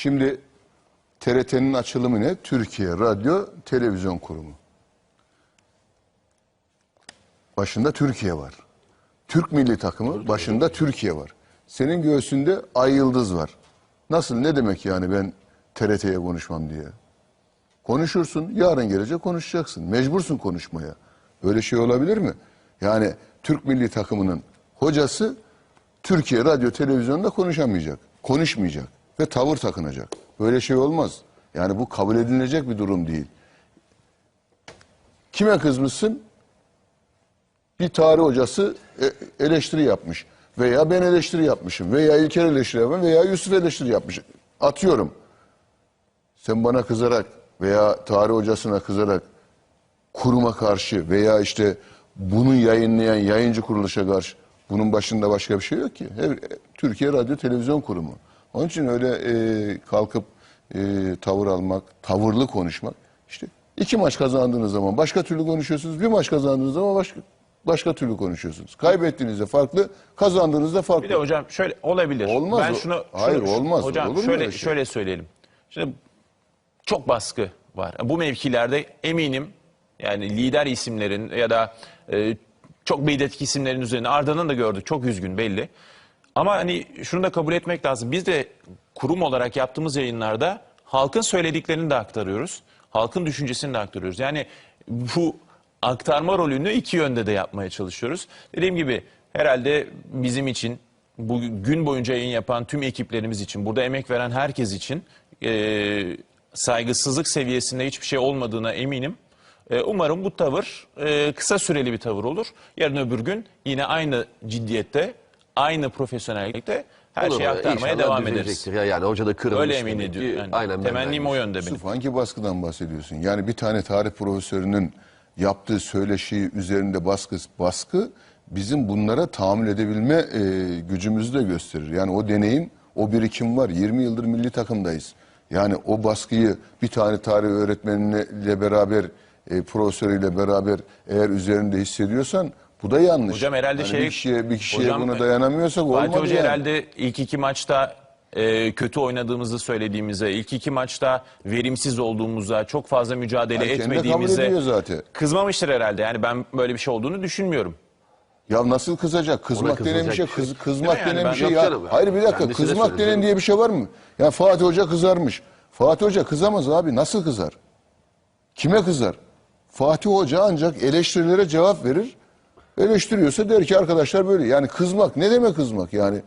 Şimdi TRT'nin açılımı ne? Türkiye Radyo Televizyon Kurumu. Başında Türkiye var. Türk milli takımı başında Türkiye var. Senin göğsünde Ay Yıldız var. Nasıl ne demek yani ben TRT'ye konuşmam diye? Konuşursun, yarın gelecek konuşacaksın. Mecbursun konuşmaya. Böyle şey olabilir mi? Yani Türk milli takımının hocası Türkiye radyo televizyonda konuşamayacak, konuşmayacak ve tavır takınacak. Böyle şey olmaz. Yani bu kabul edilecek bir durum değil. Kime kızmışsın? Bir tarih hocası e- eleştiri yapmış. Veya ben eleştiri yapmışım. Veya İlker eleştiri yapmış. Veya Yusuf eleştiri yapmış. Atıyorum. Sen bana kızarak veya tarih hocasına kızarak kuruma karşı veya işte bunu yayınlayan yayıncı kuruluşa karşı bunun başında başka bir şey yok ki. Türkiye Radyo Televizyon Kurumu. Onun için öyle e, kalkıp e, tavır almak, tavırlı konuşmak. işte iki maç kazandığınız zaman başka türlü konuşuyorsunuz. Bir maç kazandığınız zaman başka başka türlü konuşuyorsunuz. Kaybettiğinizde farklı, kazandığınızda farklı. Bir de hocam şöyle olabilir. Olmaz Ben şunu, Hayır, şunu- olmaz. Hocam Olur şöyle öyle şey? şöyle söyleyelim. Şimdi çok baskı var. Bu mevkilerde eminim yani lider isimlerin ya da e, çok beydetik isimlerin üzerine Arda'nın da gördük. Çok üzgün belli. Ama hani şunu da kabul etmek lazım. Biz de kurum olarak yaptığımız yayınlarda halkın söylediklerini de aktarıyoruz. Halkın düşüncesini de aktarıyoruz. Yani bu aktarma rolünü iki yönde de yapmaya çalışıyoruz. Dediğim gibi herhalde bizim için bu gün boyunca yayın yapan tüm ekiplerimiz için, burada emek veren herkes için e, saygısızlık seviyesinde hiçbir şey olmadığına eminim. E, umarım bu tavır e, kısa süreli bir tavır olur. Yarın öbür gün yine aynı ciddiyette, aynı profesyonellikte her Olur, şeyi aktarmaya inşallah devam ederiz. düzelecektir Ya yani hoca da kırılmış. Öyle emin demek ki. ediyorum. Yani Aynen ben temennim o yönde benim. Yusuf hangi baskıdan bahsediyorsun? Yani bir tane tarih profesörünün yaptığı söyleşi üzerinde baskı, baskı bizim bunlara tahammül edebilme e, gücümüzü de gösterir. Yani o deneyim, o birikim var. 20 yıldır milli takımdayız. Yani o baskıyı bir tane tarih öğretmeniyle beraber, e, profesörüyle beraber eğer üzerinde hissediyorsan bu da yanlış. Hocam herhalde Yani şey... bir kişiye, bir kişiye Hocam, buna dayanamıyorsak olmadı Fatih Hoca yani. herhalde ilk iki maçta e, kötü oynadığımızı söylediğimize, ilk iki maçta verimsiz olduğumuza, çok fazla mücadele kabul etmediğimize zaten. kızmamıştır herhalde. Yani ben böyle bir şey olduğunu düşünmüyorum. Ya nasıl kızacak? Kızmak denen bir şey, kız, kızmak yani? denen bir şey ya. canım. Hayır bir dakika, kızmak denen diye bir şey var mı? Ya Fatih Hoca kızarmış. Fatih Hoca kızamaz abi. Nasıl kızar? Kime kızar? Fatih Hoca ancak eleştirilere cevap verir. Eleştiriyorsa der ki arkadaşlar böyle. Yani kızmak ne demek kızmak yani?